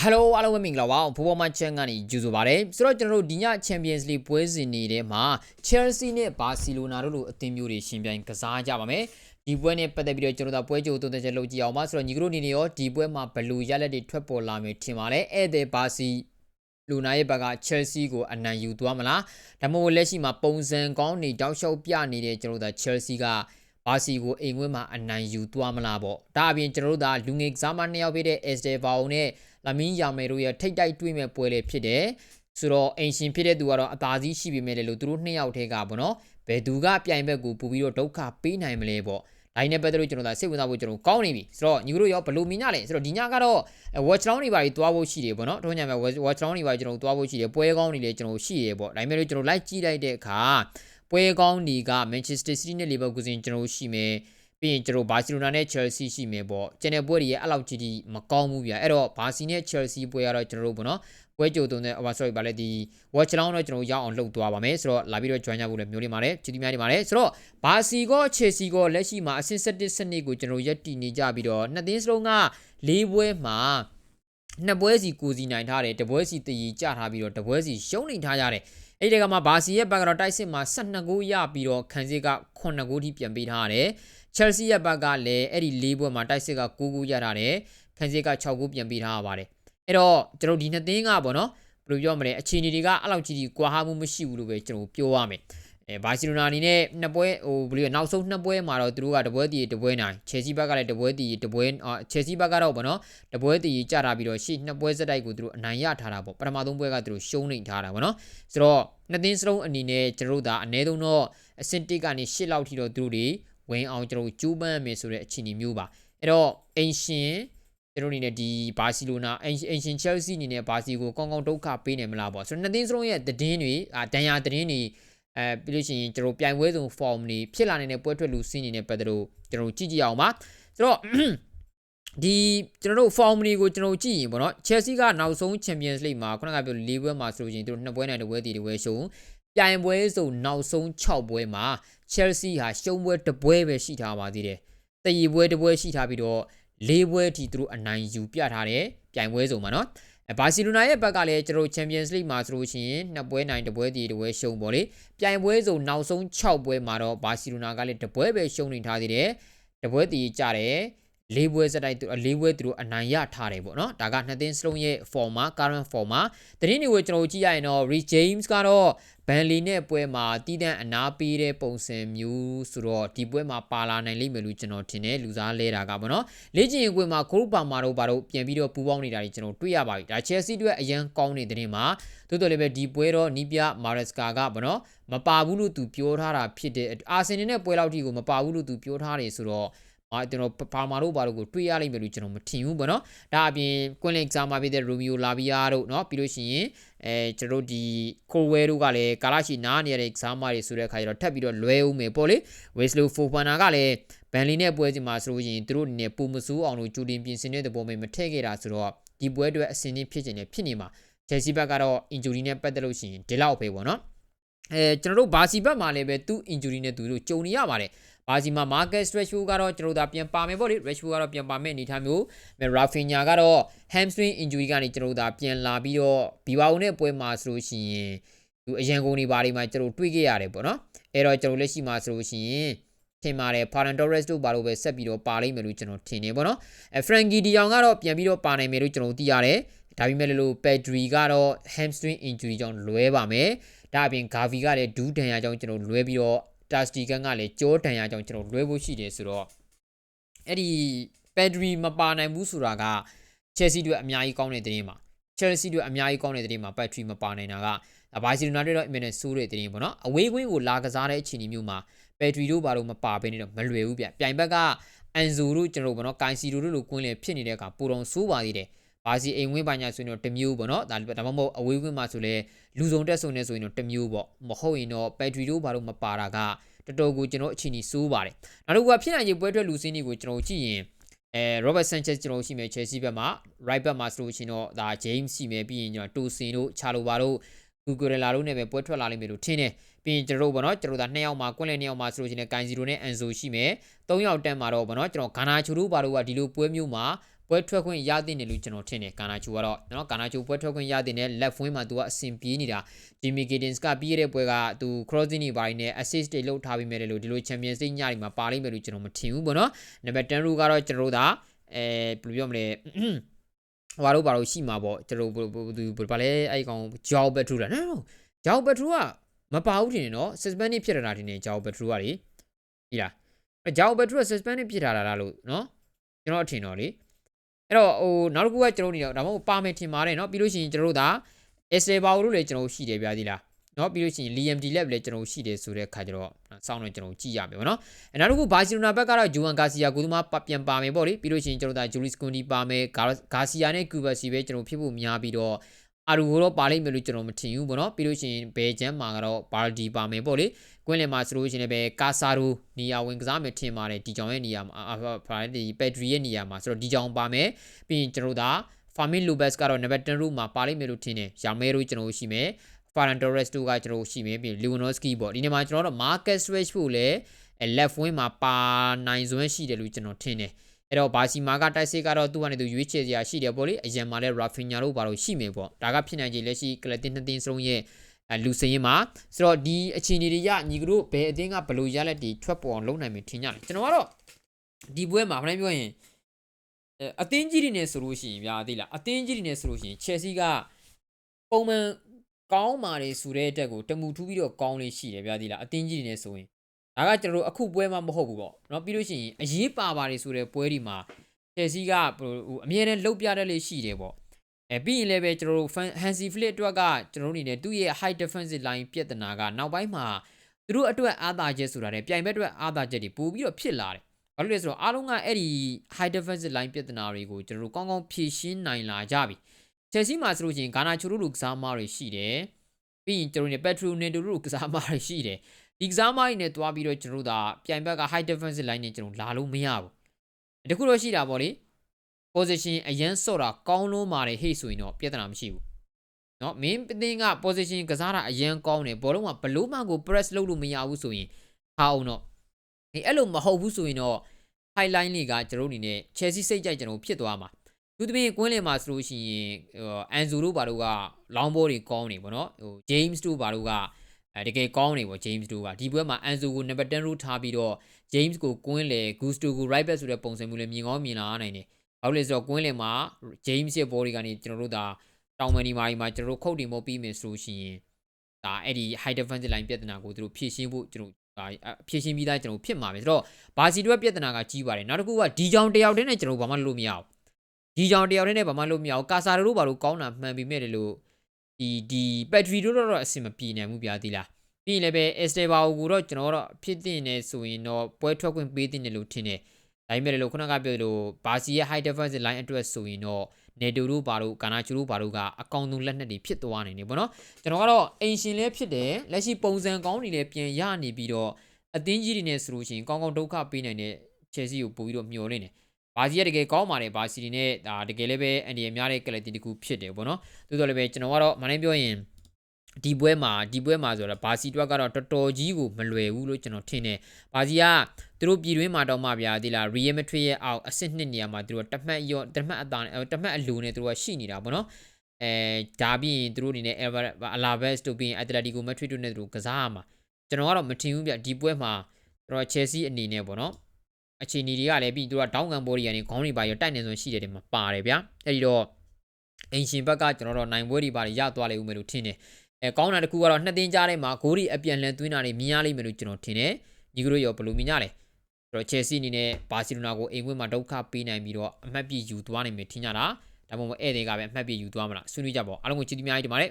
ဟယ်လိုအားလုံးပဲမင်္ဂလာပါဖိုးပေါ်မချန်ကနေကြိုဆိုပါရစေဆိုတော့ကျွန်တော်တို့ဒီည Champions League ပွဲစဉ်နေတဲ့မှာ Chelsea နဲ့ Barcelona တို့လိုအသင်းမျိုးတွေရှင်ပြိုင်ကစားကြပါမယ်ဒီပွဲနဲ့ပတ်သက်ပြီးတော့ကျွန်တော်တို့ပွဲကြိုသုံးသက်ချက်လုပ်ကြည့်အောင်ပါဆိုတော့ညီကတို့အနေနဲ့ရောဒီပွဲမှာဘယ်လိုရလဒ်တွေထွက်ပေါ်လာမယ်ထင်ပါလဲဧည့်သည်ဘာစီလူနာရဲ့ဘက်က Chelsea ကိုအနိုင်ယူသွားမလားဒါမှမဟုတ်လက်ရှိမှာပုံစံကောင်းနေတောက်လျှောက်ပြနေတဲ့ကျွန်တော်တို့ Chelsea ကဘာစီကိုအိမ်ဝင်းမှာအနိုင်ယူသွားမလားပေါ့ဒါအပြင်ကျွန်တော်တို့ကလူငယ်ကစားမနှစ်ယောက်ဖြစ်တဲ့ Estevao နဲ့ လာမင်းယာမယ်တို့ရဲ့ထိတ်တိုက်တွေ့မဲ့ပွဲလေးဖြစ်တယ်ဆိုတော့အင်ရှင်ဖြစ်တဲ့သူကတော့အသာစီးရှိပေမဲ့လေလို့သူတို့နှစ်ယောက်ထဲကပေါ့နော်ဘယ်သူကပြိုင်ဘက်ကိုပူပြီးတော့ဒုက္ခပေးနိုင်မလဲပေါ့ဒါနဲ့ပတ်သက်လို့ကျွန်တော်ဒါစိတ်ဝင်စားဖို့ကျွန်တော်ကောင်းနေပြီဆိုတော့ညီတို့ရောဘယ်လိုမြင်ကြလဲဆိုတော့ဒီညကတော့ watch down တွေပါပြီးသွားဖို့ရှိတယ်ပေါ့နော်တို့ညမှာ watch down တွေပါကျွန်တော်သွားဖို့ရှိတယ်ပွဲကောင်းတွေလည်းကျွန်တော်ရှိရပေါ့ဒါပေမဲ့လို့ကျွန်တော်လိုက်ကြည့်လိုက်တဲ့အခါပွဲကောင်းတွေက Manchester City နဲ့ Liverpool ကိုကျွန်တော်ရှိမယ် ပြီးရင်ကျွန်တော်ဘာစီလိုနာနဲ့ Chelsea ရှိမယ်ပေါ့ကျန်တဲ့ပွဲတွေရဲ့အဲ့လောက်ကြီးကြီးမကောင်းဘူးဗျာအဲ့တော့ဘာစီနဲ့ Chelsea ပွဲကတော့ကျွန်တော်တို့ပေါ့နော်ပွဲကြိုတုံးတဲ့ over sorry ဗာလဲဒီ watch down တော့ကျွန်တော်ရအောင်လှုပ်သွားပါမယ်ဆိုတော့လာပြီးတော့ join ကြဖို့လည်းမျိုးနေပါတယ်ချီတီများနေပါတယ်ဆိုတော့ဘာစီကော Chelsea ကောလက်ရှိမှာအဆင့်7စနစ်ကိုကျွန်တော်ရက်တည်နေကြပြီးတော့နှစ်သင်းစလုံးက၄ပွဲမှာနှစ်ပွဲစီကိုစီနိုင်ထားတယ်တပွဲစီတည်ကြထားပြီးတော့တပွဲစီရှုံးနေထားကြတယ်အဲ့ဒီကမှာဘာစီရဲ့ဘက်ကတော့တိုက်စစ်မှာ12ဂိုးရပြီးတော့ခန်းစစ်က9ဂိုးထိပြန်ပေးထားရတယ်။ Chelsea ရဲ့ဘက်ကလည်းအဲ့ဒီ၄ပွဲမှာတိုက်စစ်က9ဂိုးရထားတယ်။ခန်းစစ်က6ဂိုးပြန်ပေးထားရပါတယ်။အဲ့တော့ကျွန်တော်ဒီနှစ်သင်းကပေါ့နော်ဘယ်လိုပြောမလဲအခြေအနေတွေကအဲ့လောက်ကြီးကြီးကွာဟမှုမရှိဘူးလို့ပဲကျွန်တော်ပြောရမယ်။အဲဘာစီလိုနာအနေနဲ့နှစ်ပွဲဟိုဘယ်လိုနောက်ဆုံးနှစ်ပွဲမှာတော့သူတို့ကတပွဲတည်တပွဲနိုင်ချယ်ဆီဘက်ကလည်းတပွဲတည်တပွဲအာချယ်ဆီဘက်ကတော့ဗောနော်တပွဲတည်ကြတာပြီးတော့ရှေ့နှစ်ပွဲစတိုက်ကိုသူတို့အနိုင်ရထားတာပေါ့ပထမဆုံးပွဲကသူတို့ရှုံးနေထားတာဗောနော်ဆိုတော့နှစ်သင်းစလုံးအနေနဲ့ကျွန်တော်တို့ဒါအနည်းဆုံးတော့အဆင့်1ကနေ8လောက်ထိတော့သူတို့တွေ ဝင်အောင်ကျွန်တော်ကျိုးပမ်းမယ်ဆိုတဲ့အခြေအနေမျိုးပါအဲ့တော့အင်ရှင်ကျွန်တော်အနေနဲ့ဒီဘာစီလိုနာအင်ရှင်ချယ်ဆီအနေနဲ့ဘာစီကိုကောင်းကောင်းဒုက္ခပေးနိုင်မလားပေါ့ဆိုတော့နှစ်သင်းစလုံးရဲ့သတင်းတွေအာဒဏ်ရာသတင်းတွေအဲပြီးလို့ရှိရင်ကျွန်တော်ပြိုင်ပွဲစုံ form တွေဖြစ်လာနေတဲ့ပွဲထွက်လူစင်းနေနဲ့ပတ်သက်လို့ကျွန်တော်ကြည့်ကြည့်အောင်ပါဆိုတော့ဒီကျွန်တော်တို့ form တွေကိုကျွန်တော်ကြည့်ရင်ပေါ့နော် Chelsea ကနောက်ဆုံး Champions League မှာခုနကပြော၄ပွဲမှာဆိုလို့ရှိရင်သူတို့နှစ်ပွဲနိုင်တစ်ပွဲတည်တစ်ပွဲရှုံး ပြိုင်ပွဲစုံနောက်ဆုံး6ပွဲမှာ Chelsea ဟာရှုံးပွဲတစ်ပွဲပဲရှိထားပါသေးတယ်တည်ရပွဲတစ်ပွဲရှိထားပြီးတော့၄ပွဲထိသူတို့အနိုင်ယူပြထားတယ်ပြိုင်ပွဲစုံမှာနော်ဘာစီလိုနာရဲ့ဘက်ကလည်းကျွန်တော် Champions League မှာဆိုလို့ရှိရင်နှစ်ပွဲနိုင်တစ်ပွဲတည်တစ်ပွဲရှုံးပေါ့လေပြိုင်ပွဲစုံနောက်ဆုံး6ပွဲမှာတော့ဘာစီလိုနာကလည်းတစ်ပွဲပဲရှုံးနေထားသေးတယ်တစ်ပွဲတည်ကြတယ် လေးပွဲစတိုက်သူလေးပွဲသူတို့အနိုင်ရထားတယ်ပေါ့နော်ဒါကနှစ်သင်းစလုံးရဲ့ form မှာ current form မှာတရင်တွေကိုကျွန်တော်ကြည့်ရရင်တော့ Rich James ကတော့ဘန်လီနဲ့ပွဲမှာတီးတန့်အနာပေးတဲ့ပုံစံမျိုးဆိုတော့ဒီပွဲမှာပါလာနိုင်လိမ့်မယ်လို့ကျွန်တော်ထင်တယ်လူစားလဲတာကပေါ့နော်လေ့ကျင့်ရေးပွဲမှာဂိုးပါမာတို့ဘာတို့ပြန်ပြီးတော့ပူပေါင်းနေတာတွေကျွန်တော်တွေ့ရပါပြီဒါ Chelsea တို့အရန်ကောင်းနေတဲ့တင်မှာတိုးတော်လည်းပဲဒီပွဲတော့နီးပြမာရက်စကာကပေါ့နော်မပါဘူးလို့သူပြောထားတာဖြစ်တဲ့အာဆင်နယ်နဲ့ပွဲလောက်ထိကိုမပါဘူးလို့သူပြောထားတယ်ဆိုတော့ အာကျွန်တော်ပါမာတို့ဘာလို့ကိုတွေးရလိမ့်မယ်လို့ကျွန်တော်မထင်ဘူးပေါ့နော်ဒါအပြင်ကွင်းလင်ကစားမပေးတဲ့ရိုမီယိုလာဗီယာတို့နော်ပြီးလို့ရှိရင်အဲကျွန်တော်ဒီခိုဝဲတို့ကလည်းကာလာရှိနားနေရတဲ့ကစားမတွေဆိုတဲ့အခါကျတော့ထပ်ပြီးတော့လွဲဦးမယ်ပေါ့လေဝေစလိုဖိုပန်နာကလည်းဘန်လီနဲ့ပွဲစီမှာဆိုလို့ရှိရင်တို့နေပုံမစိုးအောင်လို့ကြိုတင်ပြင်ဆင်တဲ့သဘောမျိုးမထည့်ခဲ့တာဆိုတော့ဒီပွဲတွေအစင်းင်းဖြစ်နေတယ်ဖြစ်နေမှာချယ်ဆီဘက်ကတော့ injury နဲ့ပတ်သက်လို့ရှိရင်ဒီလောက်ပဲပေါ့နော်အဲကျွန်တော်တို့ဘာစီဘက်မှာလည်းပဲသူ injury နဲ့သူတို့ကြုံနေရပါတယ်။ ဘာစီမှာ Marcus Rashford ကတော့ကျွန်တော်တို့ပြန်ပါမယ်ပေါ့လေ Rashford ကတော့ပြန်ပါမယ်အနေထားမျိုး Rafinha ကတော့ hamstring injury ကနေကျွန်တော်တို့ပြန်လာပြီးတော့ဘီဘာဦးနဲ့ပွဲမှာဆိုလို့ရှိရင်သူအရန်ကုန်တွေဘာတွေမှာကျွန်တော်တွေးခဲ့ရတယ်ပေါ့နော်အဲ့တော့ကျွန်တော်လက်ရှိမှာဆိုလို့ရှိရင်ထင်ပါတယ် Ferran Torres တို့ဘာလို့ပဲဆက်ပြီးတော့ပါလိမ့်မယ်လို့ကျွန်တော်ထင်နေပေါ့နော်အဲ Frankie De Jong ကတော့ပြန်ပြီးတော့ပါနိုင်မယ်လို့ကျွန်တော်သိရတယ်ဒါပေမဲ့လို့ Pedri ကတော့ hamstring injury ကြောင့်လွဲပါမယ်ဒါအပြင် Gavi ကလည်းဒူးဒဏ်ရာကြောင့်ကျွန်တော်လွဲပြီးတော့ တာစတီကန်ကလည်းကြောတန်ရကြောင့်ကျွန်တော်လွဲဖို့ရှိတယ်ဆိုတော့အဲ့ဒီပက်ဒရီမပါနိုင်ဘူးဆိုတာကချယ်ဆီတို့အများကြီးကောင်းတဲ့တင်းမှာချယ်ဆီတို့အများကြီးကောင်းတဲ့တင်းမှာပက်ဒရီမပါနိုင်တာကဘာစီလိုနာတွေတော့အင်မန်နဲ့ဆိုးတဲ့တင်းပေါ့နော်အဝေးကွင်းကိုလာကစားတဲ့အခြေအနေမျိုးမှာပက်ဒရီတို့ဘာလို့မပါဘဲနေတော့မလွယ်ဘူးဗျပြိုင်ဘက်ကအန်ဇိုတို့ကျွန်တော်ပေါ့နော်ကိုင်စီတို့လိုကွင်းလေဖြစ်နေတဲ့အခါပူတော်ဆိုးပါသေးတယ်ဘာစီအိမ်ဝင်းပါညာဆိုရင်တော့တမျိုးပေါ့နော်ဒါဒါမှမဟုတ်အဝေးဝင်းမှာဆိုလဲလူစုံတက်ဆုံနေဆိုရင်တော့တမျိုးပေါ့မဟုတ်ရင်တော့ဘက်ထရီတို့ဘာလို့မပါတာက တော်တော်ကိုကျွန်တော်အခြေအနေစိုးပါတယ်နောက်တစ်ခုကဖြစ်နိုင်ခြေပွဲထွက်လူစင်းတွေကိုကျွန်တော်ကြည့်ရင်အဲ Robert Sanchez ကျွန်တော်ရှိမယ် Chelsea ဘက်မှာ right back မှာဆိုလို့ရှိရင်တော့ဒါ James ရှိမယ်ပြီးရင်ကျွန်တော် Tosin တို့ Chalo ဘာတို့ Cucurella တို့နဲ့ပဲပွဲထွက်လာလိမ့်မယ်လို့ထင်တယ်ပြီးရင်ကျွန်တော်တို့ဗောနော်ကျွန်တော်ဒါနှစ်ယောက်မှာကွင်းလည်နှစ်ယောက်မှာဆိုလို့ရှိရင် Kainziro နဲ့ Anzo ရှိမယ်သုံးယောက်တန်းမှာတော့ဗောနော်ကျွန်တော် Garnacho တို့ဘာတို့ကဒီလိုပွဲမျိုးမှာ ပွဲထွက်ခွင့်ရတဲ့နေလို့ကျွန်တော်ထင်တယ်ကာနာချူကတော့နော်ကာနာချူပွဲထွက်ခွင့်ရတဲ့နေ left wing မှာသူကအဆင်ပြေးနေတာ Jimmy Giddens ကပြီးရတဲ့ပွဲကသူ crossing တွေပိုင်းနဲ့ assist တွေလုပ်ထားပြီးမဲ့လို့ဒီလို Champions League ညတွေမှာပါလိမ့်မယ်လို့ကျွန်တော်မထင်ဘူးပေါ့နော်နံပါတ်10 rule ကတော့ကျွန်တော်တို့ဒါအဲဘယ်လိုပြောမလဲဟိုဘာလို့ဘာလို့ရှိမှာပေါ့ကျွန်တော်သူဘာလဲအဲ့ကောင် Joao Pedro လား no no Joao Pedro ကမပါဘူးထင်တယ်နော် suspend ဖြစ်ရတာထင်တယ် Joao Pedro ကလေဒီလား Joao Pedro suspend ဖြစ်ထားတာလားလို့နော်ကျွန်တော်အထင်တော့လေ အဲ့တော့ဟိုနောက်တစ်ခုကကျွန်တော်နေတော့ဒါမှမဟုတ်ပါမယ်ထင်ပါတယ်နော်ပြီးလို့ရှိရင်ကျွန်တော်တို့ဒါ Estebao လို့လည်းကျွန်တော်ရှိတယ်ဗျာဒီလားနော်ပြီးလို့ရှိရင် Liam Delap လည်းကျွန်တော်ရှိတယ်ဆိုတဲ့ခါကျတော့စောင်းတော့ကျွန်တော်ကြည့်ရမယ်ပေါ့နော်အဲနောက်တစ်ခုဘာစီလိုနာဘက်ကတော့ဂျူဝမ်ဂါစီယာကိုသူမပြန်ပါမယ်ပေါ့လေပြီးလို့ရှိရင်ကျွန်တော်ဒါဂျူလီစကွန်ဒီပါမယ်ဂါစီယာနဲ့ကူဘာစီပဲကျွန်တော်ဖြစ်ဖို့များပြီးတော့ အာရူကိုတော့ပါလိမ့်မယ်လို့ကျွန်တော်မထင်ဘူးပေါ့နော်ပြီးလို့ရှိရင်ဘယ်ချမ်းမှာကတော့ဘာဒီပါမယ်ပေါ့လေကွင်းလင်မှာဆိုလို့ရှိရင်လည်းကာဆာရိုနေရာဝင်ကစားမယ်ထင်ပါတယ်ဒီကြောင်ရဲ့နေရာမှာဖာဒီပက်ထရီရဲ့နေရာမှာဆိုတော့ဒီကြောင်ပါမယ်ပြီးရင်ကျွန်တော်ဒါဖာမင်လိုဘက်စ်ကတော့နံပါတ်10 row မှာပါလိမ့်မယ်လို့ထင်တယ်။ယာမဲရိုကျွန်တော်ရှိမယ်။ Ferran Torres တို့ကကျွန်တော်ရှိမယ်ပြီး Lewandowski ပေါ့ဒီနေ့မှာကျွန်တော်တို့ Marcus Rashford လည်း left wing မှာပါနိုင်စွမ်းရှိတယ်လို့ကျွန်တော်ထင်တယ်။ အဲ့တော့ဘာစီမာကတိုက်စစ်ကတော့သူ့ကနေသူရွေးချယ်စရာရှိတယ်ပေါ့လေ။အရင်မှာလဲ Rafinha တို့ဘာလို့ရှိမယ်ပေါ့။ဒါကဖြစ်နိုင်ခြေလက်ရှိကလတင်နှစ်တင်းစလုံးရဲ့လူစရင်မှာဆိုတော့ဒီအခြေအနေတွေရညီကတို့ဘယ်အသင်းကဘယ်လိုရလက်တွေထွက်ပေါ်အောင်လုပ်နိုင်မယ်ထင်ကြလဲကျွန်တော်ကတော့ဒီပွဲမှာဘာလဲပြောရင်အသင်းကြီးတွေနဲ့ဆိုလို့ရှိရင်ဗျာသိလားအသင်းကြီးတွေနဲ့ဆိုလို့ရှိရင် Chelsea ကပုံမှန်ကောင်းပါတယ်ဆိုတဲ့အတွက်ကိုတမူထူးပြီးတော့ကောင်းလေးရှိတယ်ဗျာသိလားအသင်းကြီးတွေနဲ့ဆိုရင် ဒါကကျွန်တော်တို့အခုပွဲမှာမဟုတ်ဘူးပေါ့เนาะပြီးလို့ရှိရင်အရေးပါပါတယ်ဆိုတဲ့ပွဲဒီမှာ Chelsea ကဟိုအမြဲတမ်းလှုပ်ပြတတ်လေးရှိတယ်ပေါ့အဲပြီးရင်လည်းပဲကျွန်တော်တို့ Hansi Flick အတွက်ကကျွန်တော်တို့အနေနဲ့သူ့ရဲ့ high defensive line ပြဿနာကနောက်ပိုင်းမှာသူတို့အတွက်အားသာချက်ဆိုတာလည်းပြိုင်ဘက်အတွက်အားသာချက်တွေပို့ပြီးတော့ဖြစ်လာတယ်ဘာလို့လဲဆိုတော့အားလုံးကအဲ့ဒီ high defensive line ပြဿနာတွေကိုကျွန်တော်တို့ကောင်းကောင်းဖြေရှင်းနိုင်လာကြပြီ။ Chelsea မှာဆိုလို့ရှိရင်ဂါနာချိုတို့လူကစားမတွေရှိတယ်။ပြီးရင်ကျွန်တော်တို့ Petro Neto တို့ကစားမတွေရှိတယ်။ ဒီကစားမတွေနဲ့တွားပြီးတော့ကျွန်တော်တို့ဒါပြိုင်ဘက်က high defensive line နဲ့ကျွန်တော်လာလို့မရဘူး။တခုတော့ရှိတာပေါ့လေ။ position အရန်စော့တာကောင်းလုံးပါတယ်ဟေ့ဆိုရင်တော့ပြဿနာမရှိဘူး။နော်မင်းပတင်းက position ကစားတာအရန်ကောင်းတယ်ဘောလုံးကဘလို့မှကို press လုပ်လို့မရဘူးဆိုရင်ဟာအောင်တော့ဒီအဲ့လိုမဟုတ်ဘူးဆိုရင်တော့ highline တွေကကျွန်တော်အနေနဲ့ Chelsea စိတ်ကြိုက်ကျွန်တော်ဖြစ်သွားမှာသူတပင်းကွင်းလင်မှာဆိုလို့ရှိရင်အန်ဇူတို့ဘာတို့ကလောင်းဘောတွေကောင်းနေပေါ့နော်ဟို James တို့ဘာတို့က အဲတကယ်ကောင်းနေပေါ့ James တို့ကဒီပွဲမှာ Anzo ကို number 10 row ထားပြီးတော့ James ကိုကွင်းလေ Gusto ကို right back ဆိုတဲ့ပုံစံမျိုးလေးမြင်ကောင်းမြင်လာနိုင်တယ်။ဘာလို့လဲဆိုတော့ကွင်းလေမှာ James ရဲ့ body ကနေကျွန်တော်တို့ဒါတောင်မန်ဒီမာဒီမှာကျွန်တော်တို့ခုတ်တင်မို့ပြီးမယ်ဆိုလို့ရှိရင်ဒါအဲ့ဒီ high defensive line ပြဿနာကိုသူတို့ဖြည့်ရှင်းဖို့ကျွန်တော်ဒါဖြည့်ရှင်းပြီးသားကျွန်တော်ဖြစ်မှာပဲဆိုတော့ဘာစီတွက်ပြဿနာကကြီးပါတယ်နောက်တစ်ခုကဒီကြောင်တယောက်တည်းနဲ့ကျွန်တော်ဘာမှလုပ်မရဘူးဒီကြောင်တယောက်တည်းနဲ့ဘာမှလုပ်မရဘူးကာဆာတို့ဘာလို့ကောင်းတာမှန်ပြီးမဲ့တယ်လို့ ဒီဒီဘက်ထရီတို့တော့အဆင်မပြေနိုင်ဘူးဗျာဒီလားပြီးရင်လည်းပဲအက်စတေဘာကိုတော့ကျွန်တော်တော့ဖြစ်တင်နေဆိုရင်တော့ပွဲထွက်ခွင့်ပေးတင်တယ်လို့ထင်တယ်ဒါပေမဲ့လို့ခုနကပြောသလိုဘာစီရဲ့ high defensive line အတွက်ဆိုရင်တော့နေတူတို့ဘာတို့ကာနာချူတို့ဘာတို့ကအကောင့်သုံးလက်နက်တွေဖြစ်သွားနိုင်တယ်ပေါ့နော်ကျွန်တော်ကတော့အင်ရှင်လည်းဖြစ်တယ်လက်ရှိပုံစံကောင်းတွေလည်းပြန်ရနေပြီးတော့အသင်းကြီးတွေနဲ့ဆိုလို့ရှိရင်ကောင်းကောင်းဒုက္ခပေးနိုင်တဲ့ Chelsea ကိုပို့ပြီးတော့မျှော်လင့်တယ် ဘာစီကတကယ်ကောင်းပါတယ်ဘာစီတွေနဲ့ဒါတကယ်လည်းပဲအန်ဒီရများတဲ့ကလပ်တီတခုဖြစ်တယ်ပေါ့နော်သို့တော်လည်းပဲကျွန်တော်ကတော့မနိုင်ပြောရင်ဒီပွဲမှာဒီပွဲမှာဆိုတော့ဘာစီတွက်ကတော့တော်တော်ကြီးကိုမလွယ်ဘူးလို့ကျွန်တော်ထင်တယ်ဘာစီကသူတို့ပြည်တွင်းမှာတော့မှဗျာဒီလား Real Madrid ရဲ့အောက်အဆင့်နှစ်နေရာမှာသူတို့တမှတ်ရောတမှတ်အသားတမှတ်အလိုနဲ့သူတို့ကရှိနေတာပေါ့နော်အဲဒါပြီးရင်သူတို့အနေနဲ့ Alaves တို့ပြီးရင် Atletico Madrid တို့နဲ့သူတို့ကစားရမှာကျွန်တော်ကတော့မထင်ဘူးဗျဒီပွဲမှာကျွန်တော် Chelsea အနေနဲ့ပေါ့နော် အခြေအနေတွေကလည်းပြီးသူကတောင်းကန်ဘော်တွေကနေခေါင်းတွေပါရတိုက်နေစွမ်းရှိတယ်တွေမှာပါတယ်ဗျာအဲ့ဒီတော့အင်ရှင်ဘက်ကကျွန်တော်တို့နိုင်ပွဲတွေပါရသွားလိမ့်ဦးမယ်လို့ထင်တယ်အဲကောင်းတာတစ်ခုကတော့နှစ်သင်းကြားထဲမှာဂိုးတွေအပြန်လှန်သွင်းတာတွေမြင်ရလိမ့်မယ်လို့ကျွန်တော်ထင်တယ်ညီကတို့ရောဘယ်လိုမြင်ကြလဲဆိုတော့ Chelsea အနေနဲ့ဘာစီလိုနာကိုအိမ်ဝင်းမှာဒုက္ခပေးနိုင်ပြီးတော့အမှတ်ပြယူသွားနိုင်မယ်ထင်ကြတာဒါမှမဟုတ်ဧည့်သည်ကပဲအမှတ်ပြယူသွားမလားဆွေးနွေးကြပါဦးအားလုံးကိုချစ်တီးများကြီးတင်ပါတယ်